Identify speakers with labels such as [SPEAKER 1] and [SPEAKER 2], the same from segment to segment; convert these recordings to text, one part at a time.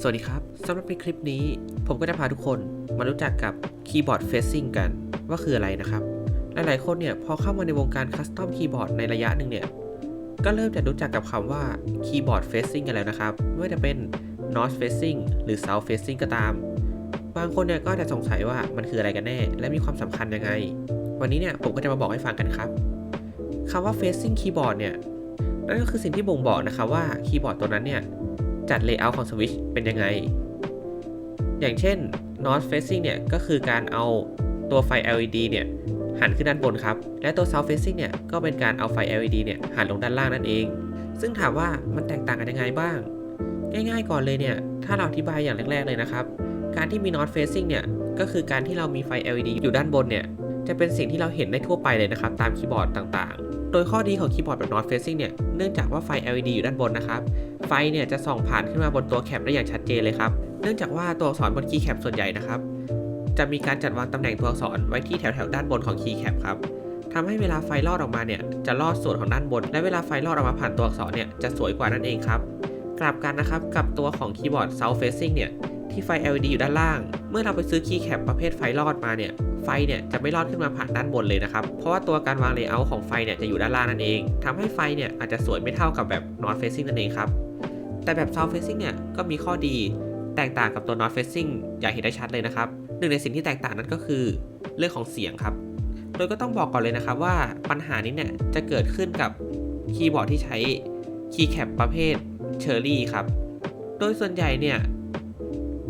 [SPEAKER 1] สวัสดีครับ สำหรับในคลิปนี้ ผมก็จะพาทุกคนมารู้จักกับคีย์บอร์ดเฟซซิ่งกันว่าคืออะไรนะครับ หลายๆคนเนี่ยพอเข้ามาในวงการคัสตอมคีย์บอร์ดในระยะหนึ่งเนี่ย ก็เริ่มจะรู้จักกับคำว่าคีย์บอร์ดเฟซซิ่งกันแล้วนะครับ ไม่ว่าจะเป็น north facing หรือ south facing ก็ตาม บางคนเนี่ยก็จะสงสัยว่ามันคืออะไรกันแน่ และมีความสำคัญยังไง วันนี้เนี่ยผมก็จะมาบอกให้ฟังกันครับคำว่า facing keyboard เนี่ยนั่นก็คือสิ่งที่บ่งบอกนะครับว่าคีย์บอร์ดตัวนั้นเนี่ย จัด layout ของสวิตช์เป็นยังไง อย่างเช่น north facing เนี่ย ก็คือการเอาตัวไฟ LED เนี่ยหันขึ้นด้านบนครับ และตัว south facing เนี่ย ก็เป็นการเอาไฟ LED เนี่ยหันลงด้านล่างนั่นเอง ซึ่งถามว่ามันแตกต่างกันยังไงบ้าง ง่ายๆก่อนเลยเนี่ย ถ้าเราอธิบายอย่างแรก ๆ เลยนะครับ การที่มี north facing เนี่ย ก็คือการที่เรามีไฟ LED อยู่ด้านบนเนี่ย จะเป็นสิ่งที่เราเห็นได้ทั่วไปเลยนะครับ ตามคีย์บอร์ดต่างๆ โดยข้อดีของคีย์บอร์ดแบบ north facing เนี่ย เนื่องจากว่าไฟ LED อยู่ด้านบนนะครับ ไฟเนี่ยจะส่องผ่านขึ้นมาบนตัวแคปได้อย่างชัดเจนเลยครับ เนื่องจากว่าตัวอักษรบนคีย์แคปส่วนใหญ่นะครับ จะมีการจัดวางตำแหน่งตัวอักษรไว้ที่แถวแถวๆด้านบนของคีย์แคปครับทำให้เวลาไฟลอดออกมาเนี่ยจะลอดส่วนของด้านบน และเวลาไฟลอดออกมาผ่านตัวอักษรเนี่ยจะสวยกว่านั่นเองครับ กลับกันนะครับกับตัวของคีย์บอร์ด South Facing เนี่ยที่ไฟ LED อยู่ด้านล่าง เมื่อเราไปซื้อคีย์แคปประเภทไฟลอดมาเนี่ยไฟเนี่ยจะไม่ลอดขึ้นมาผ่านด้านบนเลยนะครับ เพราะว่าตัวการวางเลเยอร์ของไฟเนี่ยจะอยู่ด้านล่างนั่นเองทำให้ไฟเนี่ยอาจจะสวยไม่เท่ากับแบบ North Facing นั่นเองครับ แต่แบบ South Facing เนี่ยก็มีข้อดีแตกต่างกับตัว North Facing อย่างเห็นได้ชัดเลยนะครับ หนึ่งในสิ่งที่แตกต่างนั้นก็คือเรื่องของเสียงครับ โดยก็ต้องบอกก่อนเลยนะครับว่าปัญหานี้เนี่ยจะเกิดขึ้นกับคีย์บอร์ดที่ใช้คีย์แคปประเภทเชอร์รี่ครับ โดยส่วนใหญ่เนี่ย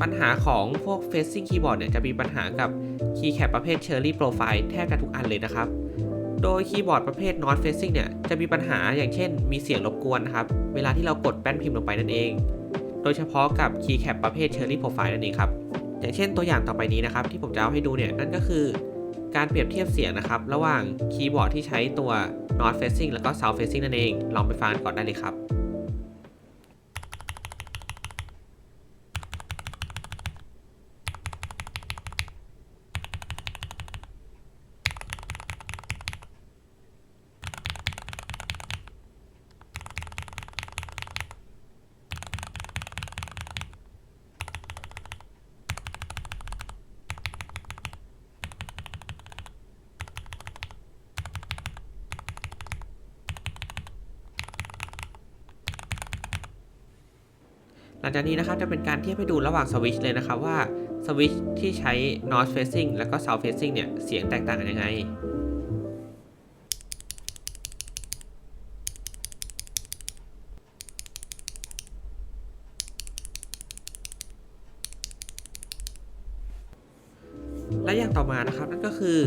[SPEAKER 1] ปัญหาของพวก facing keyboard เนี่ยจะมีปัญหากับคีย์แคปประเภท Cherry Profile แทบจะทุกอันเลยนะครับ โดยคีย์บอร์ดประเภท non Facing เนี่ยจะมีปัญหาอย่างเช่น มีเสียงรบกวนนะครับเวลาที่เรากดแป้นพิมพ์ลงไปนั่นเอง โดยเฉพาะกับคีย์แคปประเภท Cherry Profile นั่นเองครับอย่างเช่นตัวอย่างต่อไปนี้นะครับที่ผมจะเอาให้ดูเนี่ยนั่นก็คือการเปรียบเทียบเสียงนะครับ ระหว่างคีย์บอร์ดที่ใช้ตัว North Facing แล้วก็ South Facing นั่นเอง ลองไปฟังก่อนได้เลยครับ ห ลังจากนี้นะครับจะเป็นการเทียบให้ดูระหว่างสวิชเลยนะครับว่าสวิชที่ใช้ north facing แล้วก็ south facing เนี่ยเสียงแตกต่างกันยังไงและอย่างต่อมานะครับนั่นก็คือ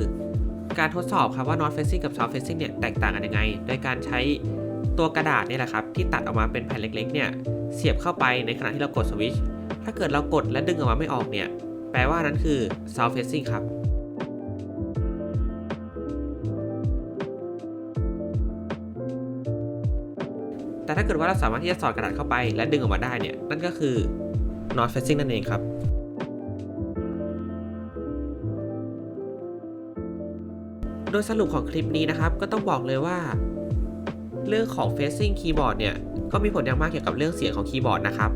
[SPEAKER 1] การทดสอบครับว่า north facing กับ south facing เนี่ยแตกต่างกันยังไง โดยการใช้ ตัวกระดาษเนี่ยแหละครับที่ตัดออกมาเป็นแผ่นเล็กๆเนี่ยเสียบเข้าไปในขณะที่เรากดสวิตช์ถ้าเกิดเรากดและดึงออกมาไม่ออกเนี่ยแปลว่านั้นคือ south facing ครับแต่ถ้าเกิดว่าเราสามารถที่จะสอดกระดาษเข้าไปและดึงออกมาได้เนี่ยนั่นก็คือ north facing นั่นเองครับโดยสรุปของคลิปนี้นะครับ ก็ต้องบอกเลยว่า เรื่องของ facing keyboard เนี่ย ก็มีผลอย่างมากเกี่ยวกับเรื่องเสียงของคีย์บอร์ดนะครับ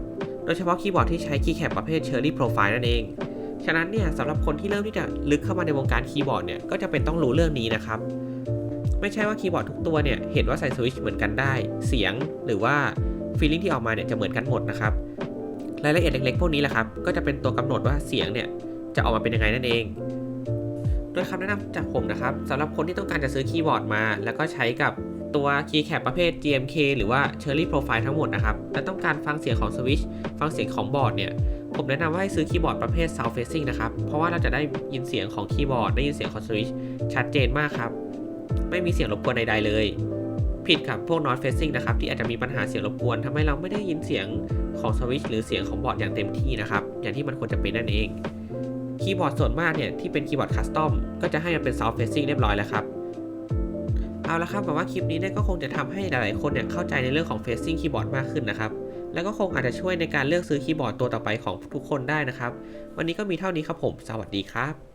[SPEAKER 1] โดยเฉพาะคีย์บอร์ดที่ใช้คีย์แคปประเภท Cherry Profile นั่นเอง ฉะนั้นเนี่ยสำหรับคนที่เริ่มที่จะลึกเข้ามาในวงการคีย์บอร์ดเนี่ย ก็จะเป็นต้องรู้เรื่องนี้นะครับ ไม่ใช่ว่าคีย์บอร์ดทุกตัวเนี่ย เห็นว่าใส่สวิตช์เหมือนกันได้ เสียงหรือว่าฟีลลิ่งที่ออกมาเนี่ยจะเหมือนกันหมดนะครับ รายละเอียดเล็กๆ พวกนี้แหละครับ ก็จะเป็นตัวกำหนดว่าเสียงเนี่ยจะออกมาเป็นยังไงนั่นเองโดยคำแนะนำจากผมนะครับสำหรับคนที่ต้องการจะซื้อคีย์บอร์ดมา แล้วก็ใช้กับ ตัวคีย์แคปประเภท GMK หรือว่า Cherry Profile ทั้งหมดนะครับ และต้องการฟังเสียงของสวิตช์ฟังเสียงของบอร์ดเนี่ย ผมแนะนำว่าให้ซื้อคีย์บอร์ดประเภท South Facing นะครับ เพราะว่าเราจะได้ยินเสียงของคีย์บอร์ด ได้ยินเสียงของสวิตช์ชัดเจนมากครับ ไม่มีเสียงรบกวนใดๆเลย ผิดกับพวก North Facing นะครับ ที่อาจจะมีปัญหาเสียงรบกวนทำให้เราไม่ได้ยินเสียงของสวิตช์หรือเสียงของบอร์ดอย่างเต็มที่นะครับ อย่างที่มันควรจะเป็นนั่นเอง คีย์บอร์ดส่วนมากเนี่ยที่เป็นคีย์บอร์ดคัสตอมก็จะให้มันเป็น South Facing เรียบร้อยแล้วครับ เอาละครับหวังว่าคลิปนี้เนี่ยก็คงจะทำให้หลายๆคนเนี่ยเข้าใจในเรื่องของ Facing Keyboard มากขึ้นนะครับ แล้วก็คงอาจจะช่วยในการเลือกซื้อคีย์บอร์ดตัวต่อไปของทุกคนได้นะครับ วันนี้ก็มีเท่านี้ครับผม สวัสดีครับ